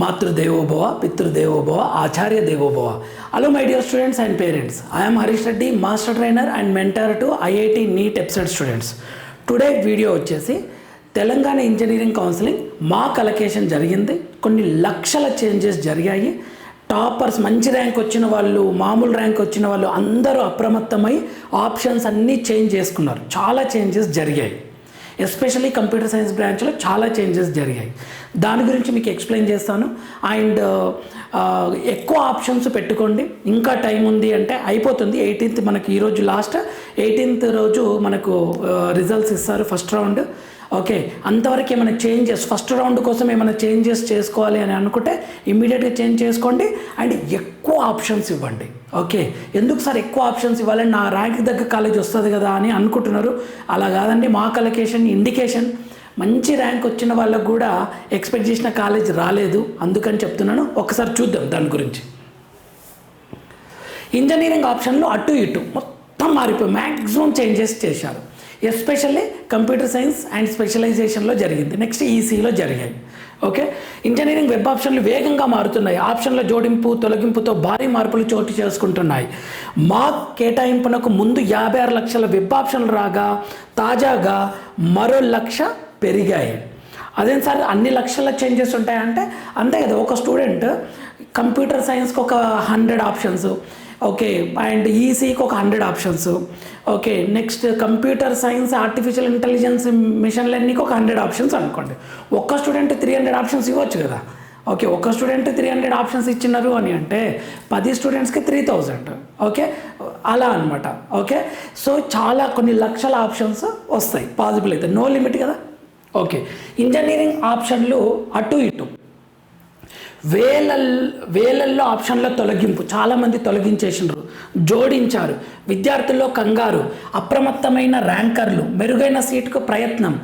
మాతృదేవోభవ పితృదేవోభవ ఆచార్య దేవోభవ hello my dear students and parents I'm Harish Reddy master trainer and mentor to IIT NEET EAPCET students today video వచ్చేసి Telangana engineering counselling మా కలకేషన్ జరిగింది. కొన్ని లక్షల చేంజెస్ జరిగాయి. టాపర్స్ మంచి ర్యాంక్ వచ్చిన వాళ్ళు మామూలు ర్యాంక్ వచ్చిన వాళ్ళు అందరూ అప్రమత్తమై ఆప్షన్స్ అన్నీ చేంజ్ చేసుకున్నారు. చాలా చేంజెస్ జరిగాయి. ఎస్పెషల్లీ కంప్యూటర్ సైన్స్ బ్రాంచ్లో చాలా చేంజెస్ జరిగాయి. దాని గురించి మీకు ఎక్స్ప్లెయిన్ చేస్తాను. అండ్ ఎక్కువ ఆప్షన్స్ పెట్టుకోండి. ఇంకా టైం ఉంది అంటే అయిపోతుంది. ఎయిటీన్త్ మనకి ఈరోజు లాస్ట్. ఎయిటీన్త్ రోజు మనకు రిజల్ట్స్ ఇస్తారు ఫస్ట్ రౌండ్. ఓకే. అంతవరకు ఏమైనా చేంజెస్ ఫస్ట్ రౌండ్ కోసం ఏమైనా చేంజెస్ చేసుకోవాలి అని అనుకుంటే ఇమ్మీడియట్గా చేంజ్ చేసుకోండి. అండ్ ఎక్కువ ఆప్షన్స్ ఇవ్వండి. ఓకే ఎందుకు సార్ ఎక్కువ ఆప్షన్స్ ఇవ్వాలని? నా ర్యాంక్ దగ్గర కాలేజ్ వస్తుంది కదా అని అనుకుంటున్నారు. అలా కాదండి మా కలకేషన్ ఇండికేషన్ మంచి ర్యాంక్ వచ్చిన వాళ్ళకు కూడా ఎక్స్పెక్ట్ చేసిన కాలేజ్ రాలేదు. అందుకని చెప్తున్నాను ఒకసారి చూద్దాం దాని గురించి. ఇంజనీరింగ్ ఆప్షన్లు అటు ఇటు మొత్తం మారిపోయి మ్యాక్సిమం చేంజెస్ చేశారు. ఎస్పెషల్లీ కంప్యూటర్ సైన్స్ అండ్ స్పెషలైజేషన్లో జరిగింది. నెక్స్ట్ ఈసీలో జరిగాయి. ఓకే? ఇంజనీరింగ్ వెబ్ ఆప్షన్లు వేగంగా మారుతున్నాయి. ఆప్షన్ల జోడింపు తొలగింపుతో భారీ మార్పులు చోటు చేసుకుంటున్నాయి. మాక్ కేటాయింపునకు ముందు యాభై ఆరు లక్షల వెబ్ ఆప్షన్లు రాగా తాజాగా మరో లక్ష పెరిగాయి. అదేం సార్ అన్ని లక్షల చేంజెస్ ఉంటాయంటే అంతే కదా ఒక స్టూడెంట్ కంప్యూటర్ సైన్స్కి ఒక హండ్రెడ్ ఆప్షన్స్ ఓకే అండ్ ఈసీకి ఒక hundred options okay next computer science artificial intelligence machine లెర్నింగ్కి ఒక హండ్రెడ్ ఆప్షన్స్ అనుకోండి. ఒక్క స్టూడెంట్ త్రీ హండ్రెడ్ ఆప్షన్స్ ఇవ్వచ్చు కదా. ఓకే ఒక స్టూడెంట్ త్రీ హండ్రెడ్ ఆప్షన్స్ ఇచ్చినారు అని అంటే పది స్టూడెంట్స్కి త్రీ థౌజండ్ ఓకే అలా అనమాట ఓకే సో చాలా కొన్ని లక్షల ఆప్షన్స్ వస్తాయి. పాసిబుల్ అయితే. నో లిమిట్ కదా. ఓకే ఇంజనీరింగ్ ఆప్షన్లు అటు ఇటు. వేల వేలల్లో ఆప్షన్ల తొలగింపు. చాలామంది తొలగించేసినారు జోడించారు. విద్యార్థుల్లో కంగారు అప్రమత్తమైన ర్యాంకర్లు మెరుగైన సీటుకు ప్రయత్నం.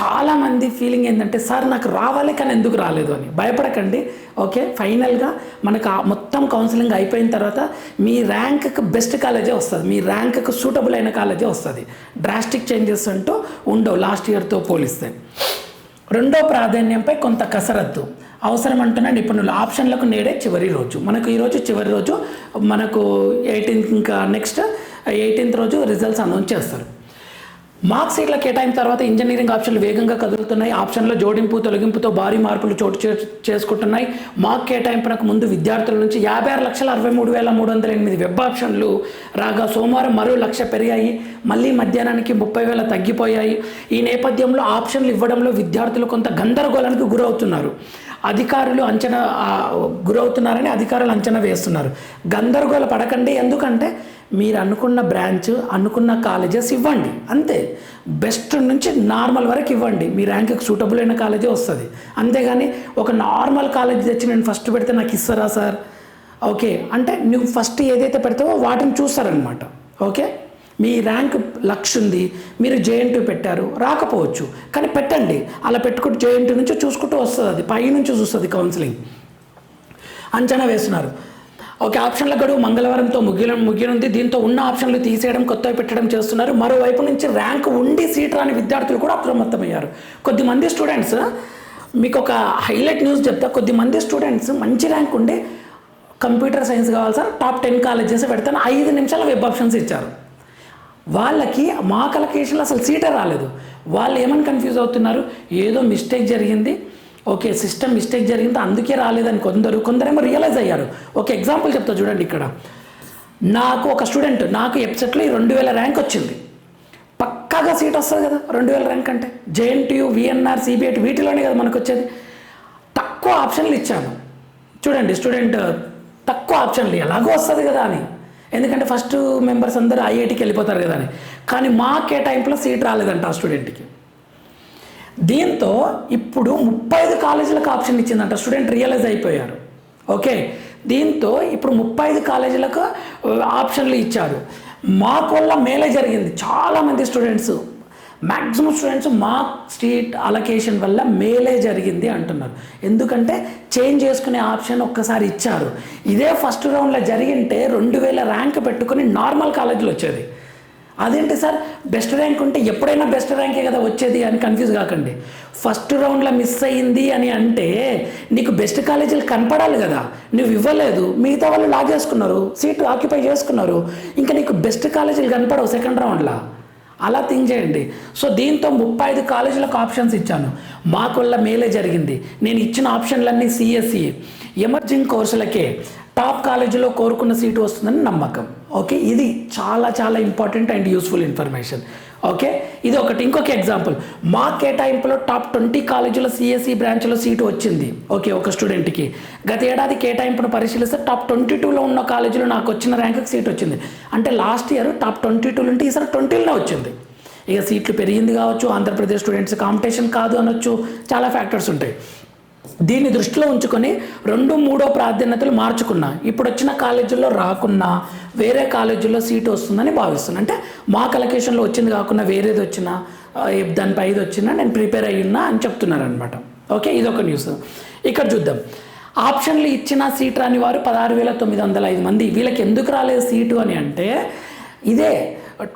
చాలామంది ఫీలింగ్ ఏంటంటే సార్ నాకు రావాలి కానీ ఎందుకు రాలేదు? అని. భయపడకండి. ఓకే ఫైనల్గా మనకు ఆ మొత్తం కౌన్సిలింగ్ అయిపోయిన తర్వాత మీ ర్యాంక్కి బెస్ట్ కాలేజే వస్తుంది. మీ ర్యాంక్కి సూటబుల్ అయిన కాలేజే వస్తుంది. డ్రాస్టిక్ చేంజెస్ అంటూ ఉండవు. లాస్ట్ ఇయర్తో పోలిస్తే. రెండో ప్రాధాన్యంపై కొంత కసరత్తు. అవసరం అంటున్న నిపుణులు ఆప్షన్లకు నేడే చివరి రోజు. మనకు ఈరోజు చివరి రోజు మనకు ఎయిటీన్త్ ఇంకా నెక్స్ట్ ఎయిటీన్త్ రోజు రిజల్ట్స్ అనౌన్స్ చేస్తారు. మార్క్ సీట్ల కేటాయింపు తర్వాత ఇంజనీరింగ్ ఆప్షన్లు వేగంగా కదులుతున్నాయి. ఆప్షన్లో జోడింపు తొలగింపుతో భారీ మార్పులు చోటు చే- చేసుకుంటున్నాయి. మార్క్ కేటాయింపునకు ముందు విద్యార్థుల నుంచి యాభై ఆరు లక్షల అరవై మూడు వేల మూడు వందల ఎనిమిది వెబ్ ఆప్షన్లు రాగా సోమవారం మరో లక్ష పెరిగాయి. మళ్ళీ మధ్యాహ్నానికి ముప్పై వేల తగ్గిపోయాయి. ఈ నేపథ్యంలో ఆప్షన్లు ఇవ్వడంలో విద్యార్థులు కొంత గందరగోళానికి గురవుతున్నారు. అధికారులు అంచనా గురవుతున్నారని అధికారులు అంచనా వేస్తున్నారు. గందరగోళ పడకండి. ఎందుకంటే మీరు అనుకున్న బ్రాంచ్ అనుకున్న కాలేజెస్ ఇవ్వండి. అంతే. బెస్ట్ నుంచి నార్మల్ వరకు ఇవ్వండి. మీ ర్యాంక్కి సూటబుల్ అయిన కాలేజే వస్తుంది. అంతేగాని ఒక నార్మల్ కాలేజ్ తెచ్చి నేను ఫస్ట్ పెడితే నాకు ఇస్తారా సార్? ఓకే. అంటే నువ్వు ఫస్ట్ ఏదైతే పెడతావో వాటిని చూస్తారనమాట. ఓకే? మీ ర్యాంక్ లక్ష ఉంది. మీరు జేఎన్టీ పెట్టారు. రాకపోవచ్చు. కానీ పెట్టండి. అలా పెట్టుకుంటూ జేఎన్టీ నుంచి చూసుకుంటూ వస్తుంది. అది పై నుంచి చూస్తుంది కౌన్సిలింగ్. అంచనా వేస్తున్నారు. ఒక ఆప్షన్ల గడువు మంగళవారంతో ముగిన ముగినుంది దీంతో ఉన్న ఆప్షన్లు తీసేయడం కొత్తవి పెట్టడం చేస్తున్నారు. మరోవైపు నుంచి ర్యాంక్ ఉండి సీట్ రాని విద్యార్థులు కూడా అప్రమత్తమయ్యారు. కొద్దిమంది స్టూడెంట్స్ మీకు ఒక హైలైట్ న్యూస్ చెప్తా. కొద్దిమంది స్టూడెంట్స్ మంచి ర్యాంక్ ఉండి కంప్యూటర్ సైన్స్ కావాలి సార్ టాప్ టెన్ కాలేజెస్ పెడతాను. ఐదు నిమిషాల వెబ్ ఆప్షన్స్ ఇచ్చారు. వాళ్ళకి మా కలకేషన్లో అసలు సీటే రాలేదు. వాళ్ళు ఏమని కన్ఫ్యూజ్ అవుతున్నారు? ఏదో మిస్టేక్ జరిగింది. ఓకే సిస్టమ్ మిస్టేక్ జరిగింది? అందుకే రాలేదని కొందరు కొందరేమో రియలైజ్ అయ్యారు. ఒక ఎగ్జాంపుల్ చెప్తా చూడండి ఇక్కడ. నాకు ఒక స్టూడెంట్ నాకు ఎప్సెట్లో ఈ రెండు వేల ర్యాంక్ వచ్చింది. పక్కాగా సీట్ వస్తుంది కదా రెండు వేల ర్యాంక్ అంటే. జేఎన్టీయు విఎన్ఆర్ సిబిఐటి వీటిలోనే కదా మనకు వచ్చేది. తక్కువ ఆప్షన్లు ఇచ్చాను. చూడండి స్టూడెంట్ తక్కువ ఆప్షన్లు ఎలాగో వస్తుంది కదా అని. ఎందుకంటే ఫస్ట్ మెంబర్స్ అందరూ ఐఐటికి వెళ్ళిపోతారు కదా అని. కానీ మా కేటాయింపులో సీట్ రాలేదంట ఆ స్టూడెంట్కి దీంతో ఇప్పుడు ముప్పై ఐదు కాలేజీలకు ఆప్షన్ ఇచ్చిందంట. స్టూడెంట్ రియలైజ్ అయిపోయారు. ఓకే? దీంతో ఇప్పుడు ముప్పై ఐదు కాలేజీలకు ఆప్షన్లు ఇచ్చారు. మాకు వల్ల మేలే జరిగింది. చాలామంది స్టూడెంట్స్ మ్యాక్సిమం స్టూడెంట్స్ మా స్ట్రీట్ అలొకేషన్ వల్ల మేలే జరిగింది అంటున్నారు. ఎందుకంటే చేంజ్ చేసుకునే ఆప్షన్ ఒక్కసారి ఇచ్చారు. ఇదే ఫస్ట్ రౌండ్లో జరిగింటే రెండు వేల ర్యాంక్ పెట్టుకుని నార్మల్ కాలేజీలు వచ్చేది. అదేంటి సార్? బెస్ట్ ర్యాంక్ ఉంటే ఎప్పుడైనా బెస్ట్ ర్యాంకే కదా వచ్చేది అని కన్ఫ్యూజ్ కాకండి. ఫస్ట్ రౌండ్లో మిస్ అయ్యింది అని అంటే నీకు బెస్ట్ కాలేజీలు కనపడాలి కదా. నువ్వు ఇవ్వలేదు. మిగతా వాళ్ళు లాగేసుకున్నారు సీటు ఆక్యుపై చేసుకున్నారు. ఇంకా నీకు బెస్ట్ కాలేజీలు కనపడవు సెకండ్ రౌండ్లో అలా థింక్ చేయండి. సో దీంతో ముప్పై ఐదు కాలేజీలకు ఆప్షన్స్ ఇచ్చాను. మాకు వల్ల మేలే జరిగింది. నేను ఇచ్చిన ఆప్షన్లన్నీ సిఎస్సి ఎమర్జింగ్ కోర్సులకే టాప్ కాలేజీలో కోరుకున్న సీటు వస్తుందని నమ్మకం. ఓకే? ఇది చాలా చాలా important and useful information. Okay? ఇది ఒకటి. ఇంకొక ఎగ్జాంపుల్. మా కేటాయింపులో టాప్ ట్వంటీ కాలేజీలో సిఎస్సి బ్రాంచ్లో సీటు వచ్చింది. ఓకే? ఒక స్టూడెంట్కి. గత ఏడాది కేటాయింపును పరిశీలిస్తే టాప్ ట్వంటీ టూలో ఉన్న కాలేజీలో నాకు వచ్చిన ర్యాంకుకి సీట్ వచ్చింది. అంటే లాస్ట్ ఇయర్ టాప్ ట్వంటీ టూలో ఉంటే ఈసారి ట్వంటీలోనే వచ్చింది. ఇక సీట్లు పెరిగింది కావచ్చు. ఆంధ్రప్రదేశ్ స్టూడెంట్స్ కాంపిటీషన్ కాదు అనొచ్చు. చాలా ఫ్యాక్టర్స్ ఉంటాయి. దీన్ని దృష్టిలో ఉంచుకొని రెండు మూడో ప్రాధాన్యతలు మార్చుకున్నా. ఇప్పుడు వచ్చిన కాలేజీల్లో రాకున్నా వేరే కాలేజీల్లో సీటు వస్తుందని భావిస్తున్నా. అంటే మా కలకేషన్లో వచ్చింది కాకుండా వేరేది వచ్చినా దానిపై ఇది వచ్చినా నేను ప్రిపేర్ అయ్యి ఉన్నా అని చెప్తున్నారు అనమాట ఓకే ఇదొక న్యూస్. ఇక్కడ చూద్దాం. ఆప్షన్లు ఇచ్చిన సీట్ రాని వారు పదహారు వేల తొమ్మిది వందల ఐదు మంది. వీళ్ళకి ఎందుకు రాలేదు సీటు అని అంటే ఇదే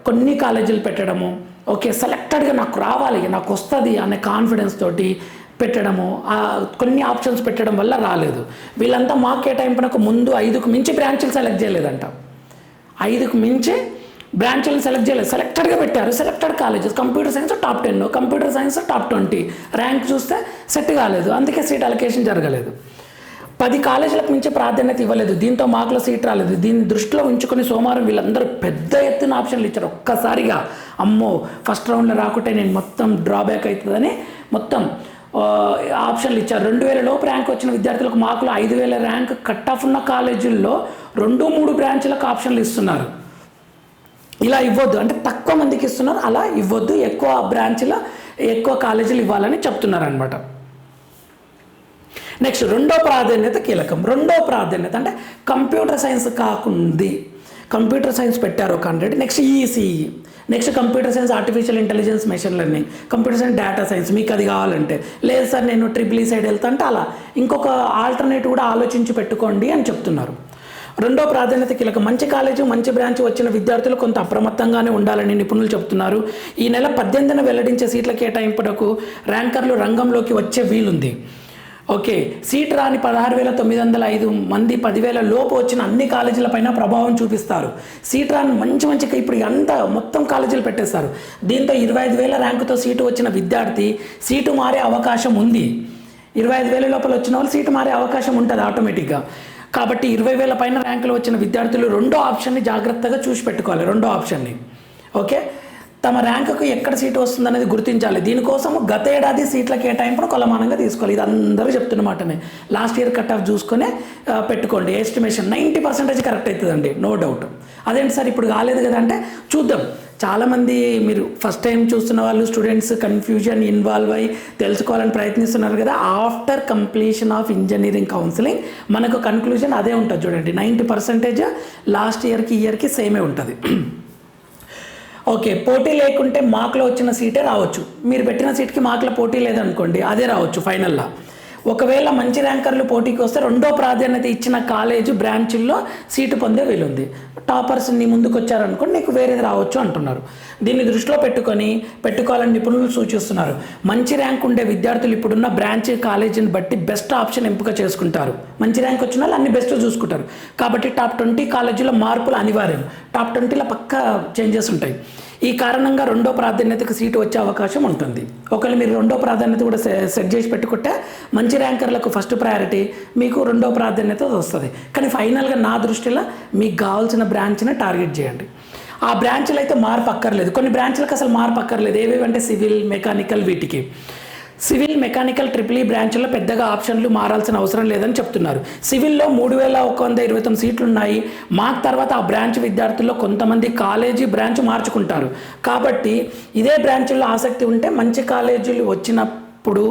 కొన్ని కాలేజీలు పెట్టడము. ఓకే సెలెక్టెడ్గా నాకు రావాలి నాకు వస్తుంది అనే కాన్ఫిడెన్స్ తోటి పెట్టడము కొన్ని ఆప్షన్స్ పెట్టడం వల్ల రాలేదు. వీళ్ళంతా మాకు కేటాయింపునకు ముందు ఐదుకు మించి బ్రాంచ్లు సెలెక్ట్ చేయలేదంట. ఐదుకు మించి బ్రాంచ్లను సెలెక్ట్ చేయలేదు. సెలెక్టెడ్గా పెట్టారు. Selected colleges computer science top ten computer science top twenty rank చూస్తే సెట్ కాలేదు. అందుకే సీట్ అలొకేషన్ జరగలేదు. పది కాలేజీలకు మించి ప్రాధాన్యత ఇవ్వలేదు. దీంతో మాకులో సీట్ రాలేదు. దీన్ని దృష్టిలో ఉంచుకొని సోమవారం వీళ్ళందరూ పెద్ద ఎత్తున ఆప్షన్లు ఇచ్చారు. ఒక్కసారిగా అమ్మో ఫస్ట్ రౌండ్లో రాకుంటే నేను మొత్తం డ్రాబ్యాక్ అవుతుందని మొత్తం ఆప్షన్లు ఇచ్చారు. రెండు వేల లోపు ర్యాంక్ వచ్చిన విద్యార్థులకు మార్కులు ఐదు వేల ర్యాంక్ కట్ ఆఫ్ ఉన్న కాలేజీల్లో రెండు మూడు బ్రాంచ్లకు ఆప్షన్లు ఇస్తున్నారు. ఇలా ఇవ్వద్దు. అంటే తక్కువ మందికి ఇస్తున్నారు. అలా ఇవ్వద్దు. ఎక్కువ బ్రాంచ్లో ఎక్కువ కాలేజీలు ఇవ్వాలని చెప్తున్నారు అనమాట నెక్స్ట్ రెండో ప్రాధాన్యత కీలకం. రెండో ప్రాధాన్యత అంటే కంప్యూటర్ సైన్స్ కాకుంది. కంప్యూటర్ సైన్స్ పెట్టారు ఒక hundred. Next ECE next computer science artificial intelligence machine learning computer science data science మీకు అది కావాలంటే. లేదు సార్ నేను ట్రిపుల్ ఈ సైడ్ వెళ్తా అంటే అలా. ఇంకొక ఆల్టర్నేటివ్ కూడా ఆలోచించి పెట్టుకోండి అని చెప్తున్నారు. రెండో ప్రాధాన్యత కీలక. మంచి కాలేజీ మంచి బ్రాంచ్ వచ్చిన విద్యార్థులు కొంత అప్రమత్తంగానే ఉండాలని నిపుణులు చెప్తున్నారు. ఈ నెల పద్దెనిమిదిన వెల్లడించే సీట్ల కేటాయింపునకు ర్యాంకర్లు రంగంలోకి వచ్చే వీలుంది. ఓకే సీట్ రాని పదహారు వేల తొమ్మిది వందల ఐదు మంది పదివేల లోపు వచ్చిన అన్ని కాలేజీలపైన ప్రభావం చూపిస్తారు. సీట్ రాని మంచి మంచి ఇప్పుడు అంతా మొత్తం కాలేజీలు పెట్టేస్తారు. దీంతో ఇరవై ఐదు వేల ర్యాంకుతో సీటు వచ్చిన విద్యార్థి సీటు మారే అవకాశం ఉంది. ఇరవై ఐదు వేల లోపల వచ్చిన వాళ్ళు సీటు మారే అవకాశం ఉంటుంది ఆటోమేటిక్గా. కాబట్టి ఇరవై వేల పైన ర్యాంకులు వచ్చిన విద్యార్థులు రెండో ఆప్షన్ని జాగ్రత్తగా చూసి పెట్టుకోవాలి రెండో ఆప్షన్ని. ఓకే? తమ ర్యాంకుకు ఎక్కడ సీటు వస్తుందనేది గుర్తించాలి. దీనికోసం గత ఏడాది సీట్ల కేటాయింపును కొలమానంగా తీసుకోవాలి. ఇది అందరూ చెప్తున్న మాటనే. లాస్ట్ ఇయర్ కట్ ఆఫ్ చూసుకొని పెట్టుకోండి. ఎస్టిమేషన్ నైంటీ పర్సెంటేజ్ కరెక్ట్ అవుతుందండి నో డౌట్. అదేంటి సార్ ఇప్పుడు కాలేదు కదా అంటే చూద్దాం. చాలామంది మీరు ఫస్ట్ టైం చూస్తున్న వాళ్ళు స్టూడెంట్స్ కన్ఫ్యూజన్ ఇన్వాల్వ్ అయ్యి తెలుసుకోవాలని ప్రయత్నిస్తున్నారు కదా. After completion of engineering counselling మనకు కన్క్లూజన్ అదే ఉంటుంది చూడండి. నైంటీ పర్సెంటేజ్ లాస్ట్ ఇయర్కి ఇయర్కి సేమే ఉంటుంది. ఓకే పోటీ లేకుంటే మాకులో వచ్చిన సీటే రావచ్చు. మీరు పెట్టిన సీట్కి మార్కుల పోటీ లేదనుకోండి అదే రావచ్చు ఫైనల్లో. ఒకవేళ మంచి ర్యాంకర్లు పోటీకి వస్తే రెండో ప్రాధాన్యత ఇచ్చిన కాలేజ్ బ్రాంచుల్లో సీటు పొందే వీలుంది. టాపర్స్ నీ ముందుకు వచ్చారనుకోండి నీకు వేరేది రావచ్చు అంటున్నారు. దీన్ని దృష్టిలో పెట్టుకొని పెట్టుకోవాలని నిపుణులు సూచిస్తున్నారు. మంచి ర్యాంక్ ఉండే విద్యార్థులు ఇప్పుడున్న బ్రాంచ్ కాలేజీని బట్టి బెస్ట్ ఆప్షన్ ఎంపిక చేసుకుంటారు. మంచి ర్యాంక్ వచ్చిన వాళ్ళు అన్ని బెస్ట్ చూసుకుంటారు. కాబట్టి టాప్ ట్వంటీ కాలేజీలో మార్పులు అనివార్యం. టాప్ ట్వంటీలో పక్కా చేంజెస్ ఉంటాయి. ఈ కారణంగా రెండో ప్రాధాన్యతకు సీటు వచ్చే అవకాశం ఉంటుంది. ఒకవేళ మీరు రెండో ప్రాధాన్యత కూడా సెట్ చేసి పెట్టుకుంటే మంచి ర్యాంకర్లకు ఫస్ట్ ప్రయారిటీ మీకు రెండో ప్రాధాన్యత వస్తుంది. కానీ ఫైనల్గా నా దృష్టిలో మీకు కావాల్సిన బ్రాంచ్ని టార్గెట్ చేయండి. ఆ బ్రాంచ్లు అయితే మార్పు అక్కర్లేదు. కొన్ని బ్రాంచ్లకు అసలు మార్పు అక్కర్లేదు. ఏవేవి అంటే సివిల్ మెకానికల్ వీటికి. సివిల్ మెకానికల్ ట్రిపుల్ ఈ బ్రాంచ్లో పెద్దగా ఆప్షన్లు మారాల్సిన అవసరం లేదని చెప్తున్నారు. సివిల్లో మూడు వేల ఒక వంద ఇరవై తొమ్మిది సీట్లు ఉన్నాయి మాకు తర్వాత ఆ బ్రాంచ్ విద్యార్థుల్లో కొంతమంది కాలేజీ బ్రాంచ్ మార్చుకుంటారు. కాబట్టి ఇదే బ్రాంచ్లో ఆసక్తి ఉంటే మంచి కాలేజీలు వచ్చినప్పుడు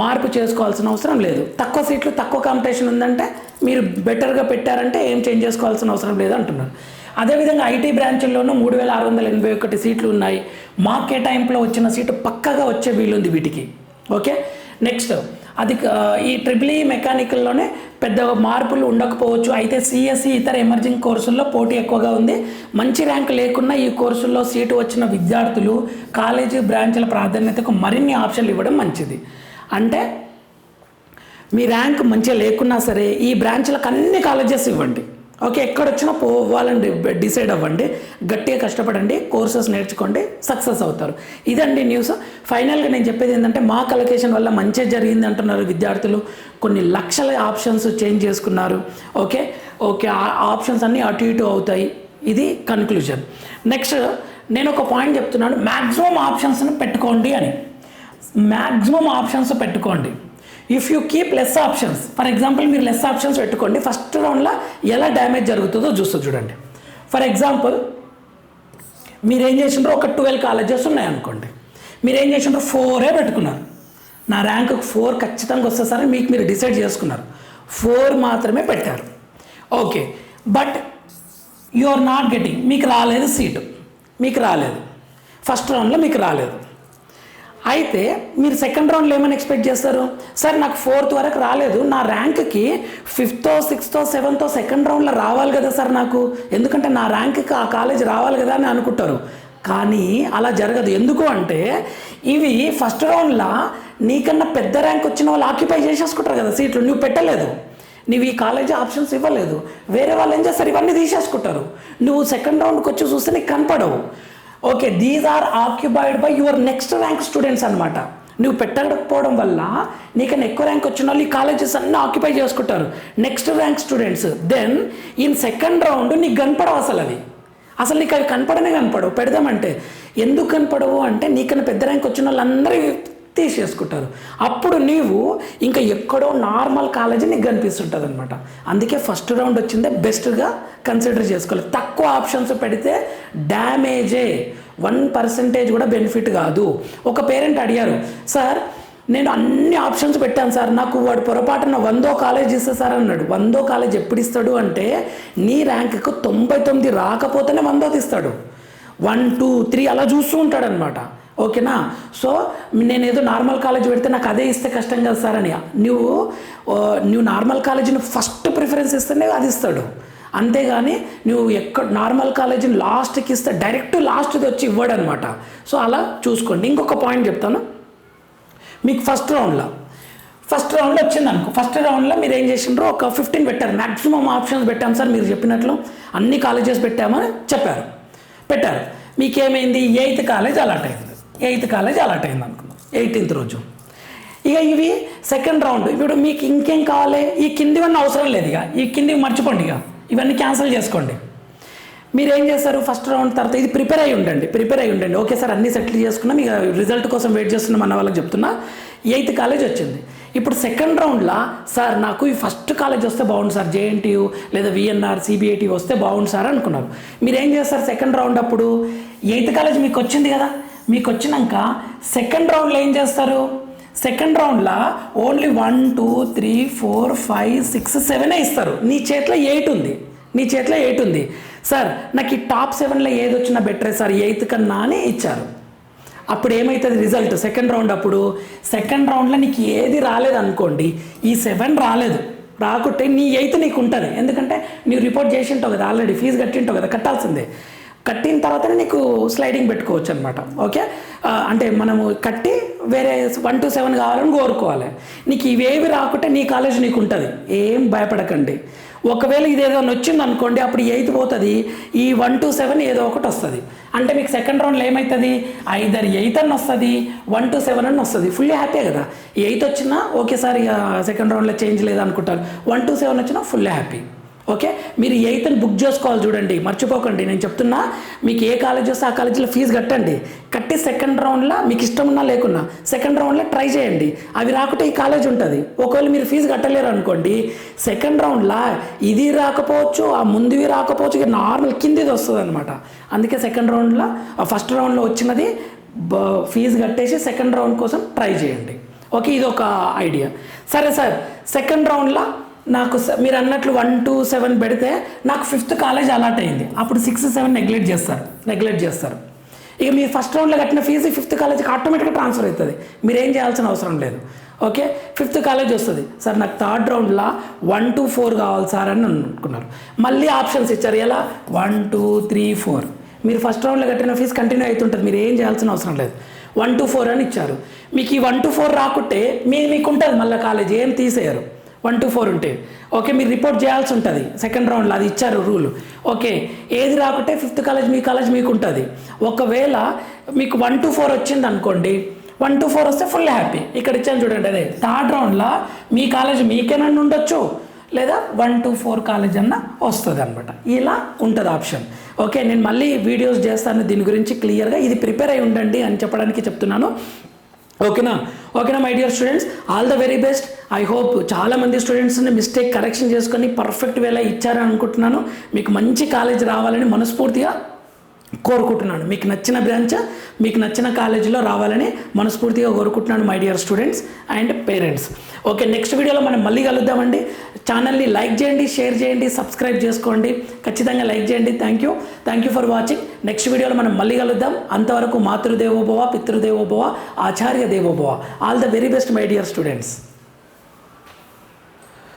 మార్పు చేసుకోవాల్సిన అవసరం లేదు. తక్కువ సీట్లు తక్కువ కాంపిటీషన్ ఉందంటే మీరు బెటర్గా పెట్టారంటే ఏం చేంజ్ చేసుకోవాల్సిన అవసరం లేదు అంటున్నారు. అదేవిధంగా ఐటీ బ్రాంచ్ల్లోనూ మూడు వేల ఆరు వందల ఎనభై ఒకటి సీట్లు ఉన్నాయి. మా కేటాయింపులో వచ్చిన సీటు పక్కగా వచ్చే వీలుంది వీటికి. ఓకే? నెక్స్ట్ అది ఈ ట్రిపుల్ ఈ మెకానికల్లోనే పెద్ద మార్పులు ఉండకపోవచ్చు. అయితే సిఎస్సి ఇతర ఎమర్జింగ్ కోర్సుల్లో పోటీ ఎక్కువగా ఉంది. మంచి ర్యాంక్ లేకున్నా ఈ కోర్సుల్లో సీటు వచ్చిన విద్యార్థులు కాలేజీ బ్రాంచ్ల ప్రాధాన్యతకు మరిన్ని ఆప్షన్లు ఇవ్వడం మంచిది. అంటే మీ ర్యాంక్ మంచిగా లేకున్నా సరే ఈ బ్రాంచ్లకు అన్ని కాలేజెస్ ఇవ్వండి. ఓకే ఎక్కడొచ్చినా పోవాలని డి- డిసైడ్ అవ్వండి. గట్టిగా కష్టపడండి కోర్సెస్ నేర్చుకోండి సక్సెస్ అవుతారు. ఇదండి న్యూస్. ఫైనల్గా నేను చెప్పేది ఏంటంటే మా కలకేషన్ వల్ల మంచి జరిగింది అంటున్నారు విద్యార్థులు. కొన్ని లక్షల ఆప్షన్స్ చేంజ్ చేసుకున్నారు. ఓకే ఓకే ఆ ఆప్షన్స్ అన్నీ అటు ఇటు అవుతాయి. ఇది కన్క్లూజన్. నెక్స్ట్ నేను ఒక పాయింట్ చెప్తున్నాను. మ్యాక్సిమం ఆప్షన్స్ని పెట్టుకోండి అని. మ్యాక్సిమం ఆప్షన్స్ పెట్టుకోండి. If you keep less options for example మీరు లెస్ ఆప్షన్స్ పెట్టుకోండి ఫస్ట్ రౌండ్లో ఎలా డ్యామేజ్ జరుగుతుందో చూస్తూ చూడండి. ఫర్ ఎగ్జాంపుల్ మీరు ఏం చేసిండ్రో ఒక ట్వెల్వ్ కాలేజెస్ ఉన్నాయనుకోండి. మీరు ఏం చేసినారో ఫోరే పెట్టుకున్నారు. నా ర్యాంక్ ఫోర్ ఖచ్చితంగా వస్తే మీకు మీరు డిసైడ్ చేసుకున్నారు. ఫోర్ మాత్రమే పెట్టారు. Okay but you are not getting మీకు రాలేదు సీటు మీకు రాలేదు. ఫస్ట్ రౌండ్లో మీకు రాలేదు. అయితే మీరు సెకండ్ రౌండ్లో ఏమైనా ఎక్స్పెక్ట్ చేస్తారు? సార్ నాకు ఫోర్త్ వరకు రాలేదు. నా ర్యాంక్కి ఫిఫ్తో సిక్స్తో సెవెంతో సెకండ్ రౌండ్లో రావాలి కదా సార్ నాకు? ఎందుకంటే నా ర్యాంక్కి ఆ కాలేజ్ రావాలి కదా అని అనుకుంటారు. కానీ అలా జరగదు. ఎందుకు అంటే ఇవి ఫస్ట్ రౌండ్లో నీకన్నా పెద్ద ర్యాంక్ వచ్చిన వాళ్ళు ఆక్యుపై చేసేసుకుంటారు కదా సీట్లు. నువ్వు పెట్టలేదు. నువ్వు ఈ కాలేజీ ఆప్షన్స్ ఇవ్వలేదు. వేరే వాళ్ళు ఏం చేస్తారు? ఇవన్నీ తీసేసుకుంటారు. నువ్వు సెకండ్ రౌండ్కి వచ్చి చూస్తే నీకు కనపడవు. Okay these are occupied by your next rank students అనమాట నువ్వు పెట్టకపోవడం వల్ల నీకన్నా ఎక్కువ ర్యాంక్ వచ్చిన వాళ్ళు ఈ కాలేజెస్ అన్నీ ఆక్యుపై చేసుకుంటారు. Next rank students then in second round నీకు కనపడవు అసలు అవి. అసలు నీకు అవి కనపడనే కనపడవు. పెడదామంటే ఎందుకు కనపడవు అంటే నీకన్నా పెద్ద ర్యాంక్ వచ్చిన వాళ్ళందరూ తీసేసుకుంటారు అప్పుడు నీవు ఇంకా ఎక్కడో నార్మల్ కాలేజీ నీకు కనిపిస్తుంటుంది అనమాట అందుకే ఫస్ట్ రౌండ్ వచ్చిందే బెస్ట్గా కన్సిడర్ చేసుకోవాలి. తక్కువ ఆప్షన్స్ పెడితే డ్యామేజే. వన్ పర్సెంటేజ్ కూడా బెనిఫిట్ కాదు. ఒక పేరెంట్ అడిగారు సార్ నేను అన్ని ఆప్షన్స్ పెట్టాను సార్. నాకు వాడు పొరపాటున వందో కాలేజ్ ఇస్తే సార్ అన్నాడు. వందో కాలేజ్ ఎప్పుడు ఇస్తాడు అంటే నీ ర్యాంక్కు తొంభై తొమ్మిది రాకపోతేనే వందోది ఇస్తాడు వన్ టూ త్రీ అలా చూస్తూ ఉంటాడనమాట ఓకేనా? సో నేను ఏదో నార్మల్ కాలేజ్ పెడితే నాకు అదే ఇస్తే కష్టం కదా సార్ అని. నువ్వు నువ్వు నార్మల్ కాలేజీని ఫస్ట్ ప్రిఫరెన్స్ ఇస్తేనే అది ఇస్తాడు. అంతేగాని నువ్వు ఎక్కడ నార్మల్ కాలేజీని లాస్ట్కి ఇస్తే డైరెక్ట్ లాస్ట్ది వచ్చి ఇవ్వడు అనమాట సో అలా చూసుకోండి. ఇంకొక పాయింట్ చెప్తాను. మీకు ఫస్ట్ రౌండ్లో. ఫస్ట్ రౌండ్లో వచ్చింది అనుకో ఫస్ట్ రౌండ్లో మీరు ఏం చేసిండ్రో ఒక ఫిఫ్టీన్ పెట్టారు. మ్యాక్సిమం ఆప్షన్స్ పెట్టాం సార్ మీరు చెప్పినట్లు. అన్ని కాలేజెస్ పెట్టామని చెప్పారు. పెట్టారు. మీకేమైంది? ఎయిత్ కాలేజ్ అలాట్ అయింది. ఎయిత్ కాలేజ్ అలాట్ అయింది అనుకుందాం ఎయిటీన్త్ రోజు. ఇక ఇవి సెకండ్ రౌండ్. ఇప్పుడు మీకు ఇంకేం కావాలి? ఈ కిందివన్నీ అవసరం లేదు ఇక. ఈ కిందికి మర్చిపోండి ఇక. ఇవన్నీ క్యాన్సిల్ చేసుకోండి. మీరు ఏం చేస్తారు ఫస్ట్ రౌండ్ తర్వాత ఇది ప్రిపేర్ అయ్యి ఉండండి. ప్రిపేర్ అయ్యి ఉండండి. ఓకే సార్ అన్ని సెటిల్ చేసుకున్నాం. ఇక రిజల్ట్ కోసం వెయిట్ చేస్తున్నాం అన్న వాళ్ళకి చెప్తున్నా. ఎయిత్ కాలేజ్ వచ్చింది. ఇప్పుడు సెకండ్ రౌండ్లో సార్ నాకు ఈ ఫస్ట్ కాలేజ్ వస్తే బాగుండు సార్. జేఎన్టీయూ లేదా విఎన్ఆర్ సిబిఐటి వస్తే బాగుండు సార్ అనుకున్నారు. మీరు ఏం చేస్తారు సెకండ్ రౌండ్ అప్పుడు? ఎయిత్ కాలేజ్ మీకు వచ్చింది కదా. మీకు వచ్చినాక సెకండ్ రౌండ్లో ఏం చేస్తారు? సెకండ్ రౌండ్లో only one two three four five six సెవెనే ఇస్తారు. నీ చేతిలో ఎయిట్ ఉంది. నీ చేతిలో ఎయిట్ ఉంది. సార్ నాకు ఈ టాప్ సెవెన్లో ఏది వచ్చినా బెటరే సార్ ఎయిత్ కన్నా అని ఇచ్చారు. అప్పుడు ఏమవుతుంది రిజల్ట్ సెకండ్ రౌండ్ అప్పుడు సెకండ్ రౌండ్లో నీకు ఏది రాలేదు అనుకోండి ఈ సెవెన్ రాలేదు. రాకుంటే నీ ఎయిత్ నీకు ఉంటుంది. ఎందుకంటే నీవు రిపోర్ట్ చేసి ఉంటావు కదా ఆల్రెడీ ఫీజు కట్టింటావు కదా కట్టాల్సిందే. కట్టిన తర్వాతనే నీకు స్లైడింగ్ పెట్టుకోవచ్చు అనమాట ఓకే అంటే మనము కట్టి వేరే వన్ టు సెవెన్ కావాలని కోరుకోవాలి. నీకు ఇవేవి రాకుంటే నీ కాలేజ్ నీకు ఉంటుంది. ఏం భయపడకండి. ఒకవేళ ఇది ఏదైనా వచ్చింది అనుకోండి అప్పుడు ఎయిత్ పోతుంది ఈ వన్ టు సెవెన్ ఏదో ఒకటి వస్తుంది. అంటే మీకు సెకండ్ రౌండ్లో ఏమవుతుంది ఐదర్ ఎయిత్ అని వస్తుంది వన్ టు సెవెన్ అని వస్తుంది. ఫుల్లీ హ్యాపీ కదా? ఎయిత్ వచ్చినా ఒకేసారి ఇక సెకండ్ రౌండ్లో చేంజ్ లేదు అనుకుంటారు వన్ టు సెవెన్ వచ్చినా ఫుల్లీ హ్యాపీ ఓకే? మీరు ఎయిత్ని బుక్ చేసుకోవాలి చూడండి మర్చిపోకండి. నేను చెప్తున్నా మీకు ఏ కాలేజ్ వస్తే ఆ కాలేజీలో ఫీజు కట్టండి. కట్టి సెకండ్ రౌండ్లో మీకు ఇష్టం ఉన్నా లేకున్నా సెకండ్ రౌండ్లో ట్రై చేయండి. అవి రాకుంటే ఈ కాలేజ్ ఉంటుంది. ఒకవేళ మీరు ఫీజు కట్టలేరు అనుకోండి సెకండ్ రౌండ్లో ఇది రాకపోవచ్చు ఆ ముందువి రాకపోవచ్చు ఇక నార్మల్ కిందిది వస్తుంది అనమాట అందుకే సెకండ్ రౌండ్లో ఫస్ట్ రౌండ్లో వచ్చినది ఫీజు కట్టేసి సెకండ్ రౌండ్ కోసం ట్రై చేయండి. ఓకే? ఇది ఒక ఐడియా. సరే సార్ సెకండ్ రౌండ్లో నాకు స- మీరు అన్నట్లు వన్ టూ సెవెన్ పెడితే నాకు ఫిఫ్త్ కాలేజ్ అలాట్ అయింది. అప్పుడు సిక్స్ సెవెన్ నెగ్లెక్ట్ చేస్తారు. నెగ్లెక్ట్ చేస్తారు. ఇక మీరు ఫస్ట్ రౌండ్లో కట్టిన ఫీజు ఫిఫ్త్ కాలేజ్కి ఆటోమేటిక్గా ట్రాన్స్ఫర్ అవుతుంది. మీరు ఏం చేయాల్సిన అవసరం లేదు. ఓకే ఫిఫ్త్ కాలేజ్ వస్తుంది. సార్ నాకు థర్డ్ రౌండ్లో వన్ టూ ఫోర్ కావాలి సార్ అని అనుకున్నారు. మళ్ళీ ఆప్షన్స్ ఇచ్చారు. ఎలా? వన్ టూ త్రీ ఫోర్ మీరు ఫస్ట్ రౌండ్లో కట్టిన ఫీజు కంటిన్యూ అవుతుంటుంది. మీరు ఏం చేయాల్సిన అవసరం లేదు. వన్ టూ ఫోర్ అని ఇచ్చారు. మీకు ఈ వన్ టూ ఫోర్ రాకుంటే మీ మీకు ఉంటుంది మళ్ళీ కాలేజ్ ఏం తీసేయరు. వన్ టు ఫోర్ ఉంటే. ఓకే మీరు రిపోర్ట్ చేయాల్సి ఉంటుంది. సెకండ్ రౌండ్లో అది ఇచ్చారు రూల్ ఓకే ఏది రాకుంటే ఫిఫ్త్ కాలేజ్ మీ కాలేజ్ మీకు ఉంటుంది ఒకవేళ మీకు వన్ టు ఫోర్ వచ్చింది అనుకోండి వన్ టు ఫోర్ వస్తే ఫుల్ హ్యాపీ ఇక్కడ ఇచ్చాను చూడండి అదే. థర్డ్ రౌండ్లో మీ కాలేజ్ మీకేనన్నా ఉండొచ్చు లేదా వన్ టు ఫోర్ కాలేజ్ అన్న వస్తుంది అనమాట ఇలా ఉంటుంది ఆప్షన్ ఓకే నేను మళ్ళీ వీడియోస్ చేస్తాను దీని గురించి క్లియర్గా ఇది ప్రిపేర్ అయి ఉండండి అని చెప్పడానికి చెప్తున్నాను. ఓకేనా? ఓకేనా my dear students all the very best I hope చాలామంది స్టూడెంట్స్ని మిస్టేక్ కరెక్షన్ చేసుకొని పర్ఫెక్ట్ వేలా ఇచ్చారని అనుకుంటున్నాను మీకు మంచి కాలేజ్ రావాలని మనస్ఫూర్తిగా కోరుకుంటున్నాను. మీకు నచ్చిన బ్రాంచ్ మీకు నచ్చిన కాలేజీలో రావాలని మనస్ఫూర్తిగా కోరుకుంటున్నాను my dear students and parents okay next వీడియోలో మనం మళ్ళీ కలుద్దామండి. ఛానల్ని లైక్ చేయండి షేర్ చేయండి సబ్స్క్రైబ్ చేసుకోండి. ఖచ్చితంగా లైక్ చేయండి. Thank you thank you for watching next వీడియోలో మనం మళ్ళీ కలుద్దాం. అంతవరకు మాతృదేవోభవ పితృదేవోభవ ఆచార్య దేవోభవ. All the very best my dear students